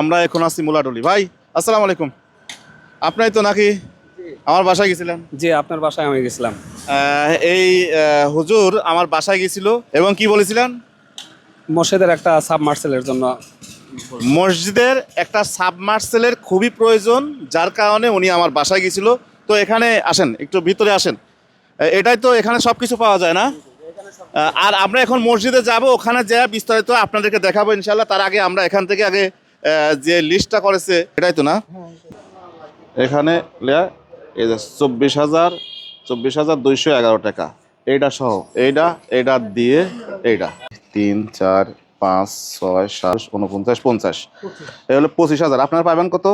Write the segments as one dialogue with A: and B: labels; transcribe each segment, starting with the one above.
A: আমরা এখন আছি মুলাডলি ভাই আসসালামু আলাইকুম আপনি তো নাকি আমার বাসায় গেছিলেন
B: জি আপনার বাসায় আমি গেছিলাম
A: এই হুজুর আমার বাসায় গেছিল এবং কি বলেছিলেন
B: মসজিদের একটা সাবমার্সেলের জন্য
A: মসজিদের একটা সাবমার্সেলের খুবই প্রয়োজন যার কারণে উনি আমার বাসায় গেছিল তো এখানে আসেন একটু ভিতরে আসেন এটাই তো এখানে সব কিছু পাওয়া যায় না আর আমরা এখন মসজিদে যাব ওখানে যা বিস্তারিত আপনাদেরকে দেখাবো ইনশাল্লাহ তার আগে আমরা এখান থেকে আগে যে লিস্টটা করেছে এটাই তো না এখানে এই যে চব্বিশ হাজার চব্বিশ হাজার দুইশো এগারো টাকা এইটা সহ এইটা এইটা দিয়ে এইটা তিন চার পাঁচ ছয় সাত উনপঞ্চাশ পঞ্চাশ এই হলো পঁচিশ হাজার আপনার পাবেন কত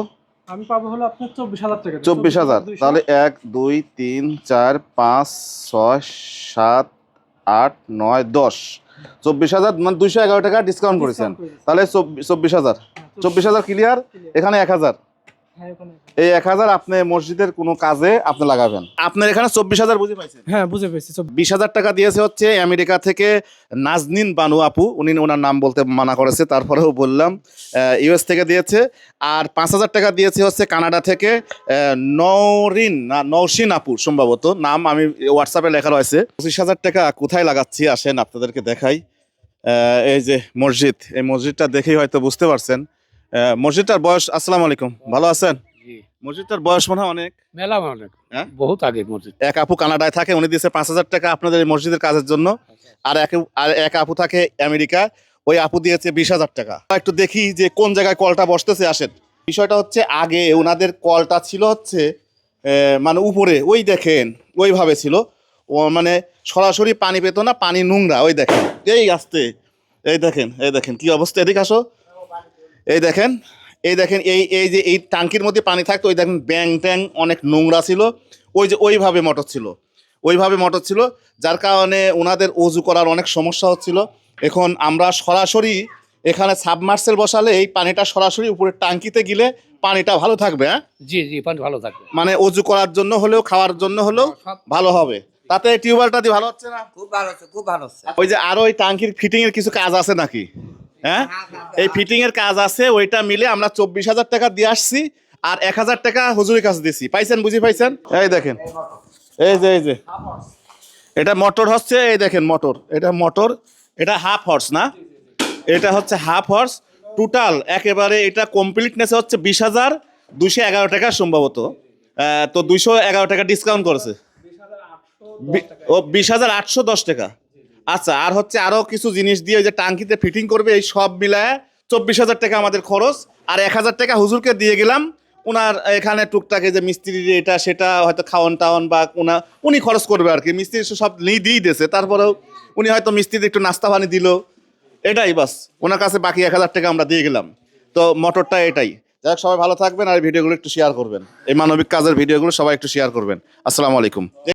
B: আমি পাবো হলো আপনার চব্বিশ হাজার টাকা
A: চব্বিশ হাজার তাহলে এক দুই তিন চার পাঁচ ছয় সাত আট নয় দশ চব্বিশ হাজার মানে দুইশো এগারো টাকা ডিসকাউন্ট করেছেন তাহলে চব্বিশ হাজার হ্যাঁ। চব্বিশ হাজার ক্লিয়ার এখানে হ্যাঁ, এক হাজার এই এক হাজার আপনি মসজিদের কোনো কাজে আপনি লাগাবেন আপনার এখানে চব্বিশ হাজার বুঝে পাইছেন হ্যাঁ বুঝে পাইছি বিশ হাজার টাকা দিয়েছে হচ্ছে আমেরিকা থেকে নাজনিন বানু আপু উনি ওনার নাম বলতে মানা করেছে তারপরেও বললাম ইউএস থেকে দিয়েছে আর পাঁচ হাজার টাকা দিয়েছে হচ্ছে কানাডা থেকে নৌরিন নৌসিন আপু সম্ভবত নাম আমি হোয়াটসঅ্যাপে লেখা রয়েছে পঁচিশ হাজার টাকা কোথায় লাগাচ্ছি আসেন আপনাদেরকে দেখাই এই যে মসজিদ এই মসজিদটা দেখেই হয়তো বুঝতে পারছেন মসজিদটার বয়স আসসালামু আলাইকুম ভালো আছেন মসজিদটার বয়স মনে হয় অনেক
B: মেলা অনেক হ্যাঁ বহুত আগে মসজিদ
A: এক আপু কানাডায় থাকে উনি দিয়েছে পাঁচ হাজার টাকা আপনাদের এই মসজিদের কাজের জন্য আচ্ছা। আর এক আর এক আপু থাকে আমেরিকা ওই আপু দিয়েছে বিশ হাজার টাকা একটু দেখি যে কোন জায়গায় কলটা বসতেছে আসেন বিষয়টা হচ্ছে আগে ওনাদের কলটা ছিল হচ্ছে মানে উপরে ওই দেখেন ওইভাবে ছিল ও মানে সরাসরি পানি পেত না পানি নোংরা ওই দেখেন এই আসতে এই দেখেন এই দেখেন কি অবস্থা এদিকে আসো এই দেখেন এই দেখেন এই এই যে এই ট্যাঙ্কির মধ্যে পানি থাকতো ওই দেখেন ব্যাং ট্যাং অনেক নোংরা ছিল ওই যে ওইভাবে মটর ছিল ওইভাবে মটর ছিল যার কারণে ওনাদের উজু করার অনেক সমস্যা হচ্ছিল এখন আমরা সরাসরি এখানে সাবমার্সেল বসালে এই পানিটা সরাসরি উপরে ট্যাঙ্কিতে গেলে পানিটা ভালো থাকবে হ্যাঁ
B: জি জি পানি ভালো থাকবে
A: মানে অজু করার জন্য হলেও খাওয়ার জন্য হলেও হ্যাঁ, ভালো হবে তাতে টিউবওয়েলটা দিয়ে ভালো হচ্ছে না
B: খুব ভালো হচ্ছে খুব ভালো হচ্ছে
A: ওই যে আরো ওই টাঙ্কির ফিটিং এর কিছু কাজ আছে নাকি হ্যাঁ এই ফিটিং এর কাজ আছে ওইটা মিলে আমরা চব্বিশ হাজার টাকা দিয়ে আসছি আর এক হাজার টাকা হুজুরের কাছে দিছি পাইছেন বুঝি পাইছেন এই দেখেন এই যে এই যে এটা মোটর হচ্ছে এই দেখেন মোটর এটা মোটর এটা হাফ হর্স না এটা হচ্ছে হাফ হর্স টোটাল একেবারে এটা কমপ্লিটনেস হচ্ছে বিশ হাজার দুশো এগারো টাকা সম্ভবত তো দুইশো এগারো টাকা ডিসকাউন্ট করেছে ও বিশ হাজার আটশো দশ টাকা আচ্ছা আর হচ্ছে আরো কিছু জিনিস দিয়ে যে টাঙ্কিতে ফিটিং করবে এই সব মিলায় চব্বিশ হাজার টাকা আমাদের খরচ আর এক হাজার টাকা হুজুরকে দিয়ে গেলাম ওনার এখানে টুকটাকে যে মিস্ত্রি এটা সেটা হয়তো খাওয়ান টাওয়ান বা ওনা উনি খরচ করবে আর কি মিস্ত্রি সব দিয়ে দিয়েছে তারপরেও উনি হয়তো মিস্ত্রি একটু নাস্তা পানি দিল এটাই বাস ওনার কাছে বাকি এক হাজার টাকা আমরা দিয়ে গেলাম তো মোটরটা এটাই যাক সবাই ভালো থাকবেন আর ভিডিওগুলো একটু শেয়ার করবেন এই মানবিক কাজের ভিডিওগুলো সবাই একটু শেয়ার করবেন আসসালামু আলাইকুম